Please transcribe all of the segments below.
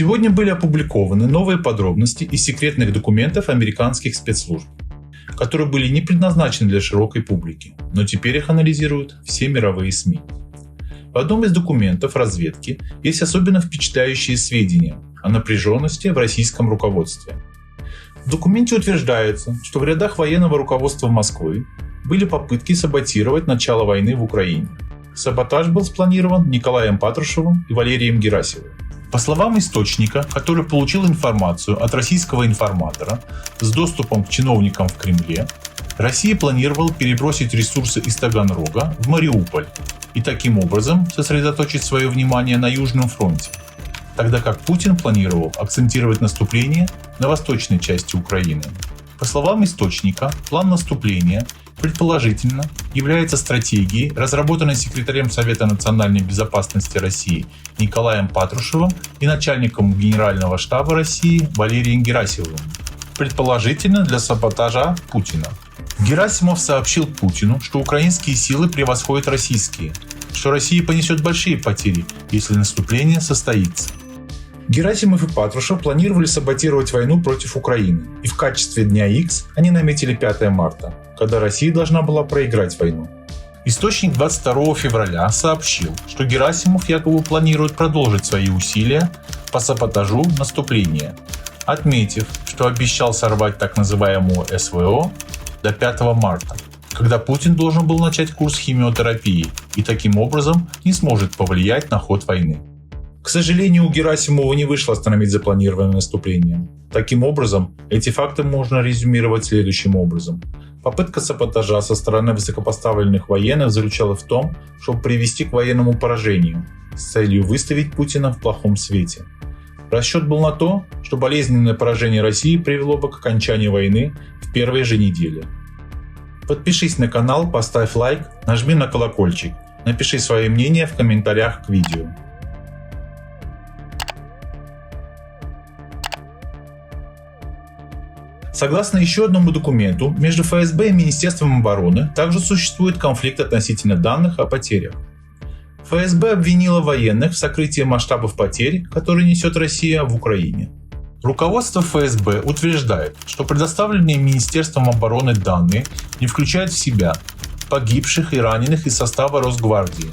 Сегодня были опубликованы новые подробности из секретных документов американских спецслужб, которые были не предназначены для широкой публики, но теперь их анализируют все мировые СМИ. В одном из документов разведки есть особенно впечатляющие сведения о напряженности в российском руководстве. В документе утверждается, что в рядах военного руководства Москвы были попытки саботировать начало войны в Украине. Саботаж был спланирован Николаем Патрушевым и Валерием Герасимовым. По словам источника, который получил информацию от российского информатора с доступом к чиновникам в Кремле, Россия планировала перебросить ресурсы из Таганрога в Мариуполь и таким образом сосредоточить свое внимание на Южном фронте, тогда как Путин планировал акцентировать наступление на восточной части Украины. По словам источника, план наступления предположительно является стратегией, разработанной секретарем Совета национальной безопасности России Николаем Патрушевым и начальником Генерального штаба России Валерием Герасимовым, предположительно для саботажа Путина. Герасимов сообщил Путину, что украинские силы превосходят российские, что Россия понесет большие потери, если наступление состоится. Герасимов и Патрушев планировали саботировать войну против Украины, и в качестве дня X они наметили 5 марта, когда Россия должна была проиграть войну. Источник 22 февраля сообщил, что Герасимов якобы планирует продолжить свои усилия по саботажу наступления, отметив, что обещал сорвать так называемую СВО до 5 марта, когда Путин должен был начать курс химиотерапии и таким образом не сможет повлиять на ход войны. К сожалению, у Герасимова не вышло остановить запланированное наступление. Таким образом, эти факты можно резюмировать следующим образом. Попытка саботажа со стороны высокопоставленных военных заключала в том, чтобы привести к военному поражению с целью выставить Путина в плохом свете. Расчет был на то, что болезненное поражение России привело бы к окончанию войны в первой же неделе. Подпишись на канал, поставь лайк, нажми на колокольчик, напиши свое мнение в комментариях к видео. Согласно еще одному документу, между ФСБ и Министерством обороны также существует конфликт относительно данных о потерях. ФСБ обвинила военных в сокрытии масштабов потерь, которые несет Россия в Украине. Руководство ФСБ утверждает, что предоставленные Министерством обороны данные не включают в себя погибших и раненых из состава Росгвардии,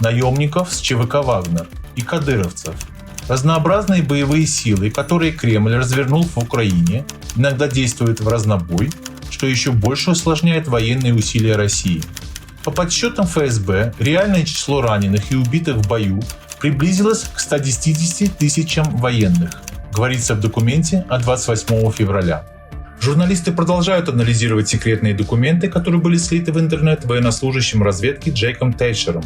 наемников с ЧВК «Вагнер» и кадыровцев, разнообразные боевые силы, которые Кремль развернул в Украине, иногда действуют в разнобой, что еще больше усложняет военные усилия России. По подсчетам ФСБ, реальное число раненых и убитых в бою приблизилось к 110 тысячам военных, говорится в документе от 28 февраля. Журналисты продолжают анализировать секретные документы, которые были слиты в интернет военнослужащим разведки Джейком Тейшером.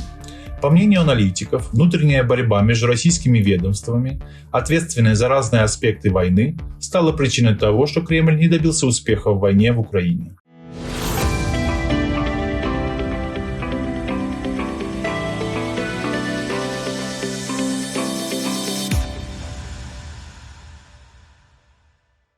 По мнению аналитиков, внутренняя борьба между российскими ведомствами, ответственные за разные аспекты войны, стала причиной того, что Кремль не добился успеха в войне в Украине.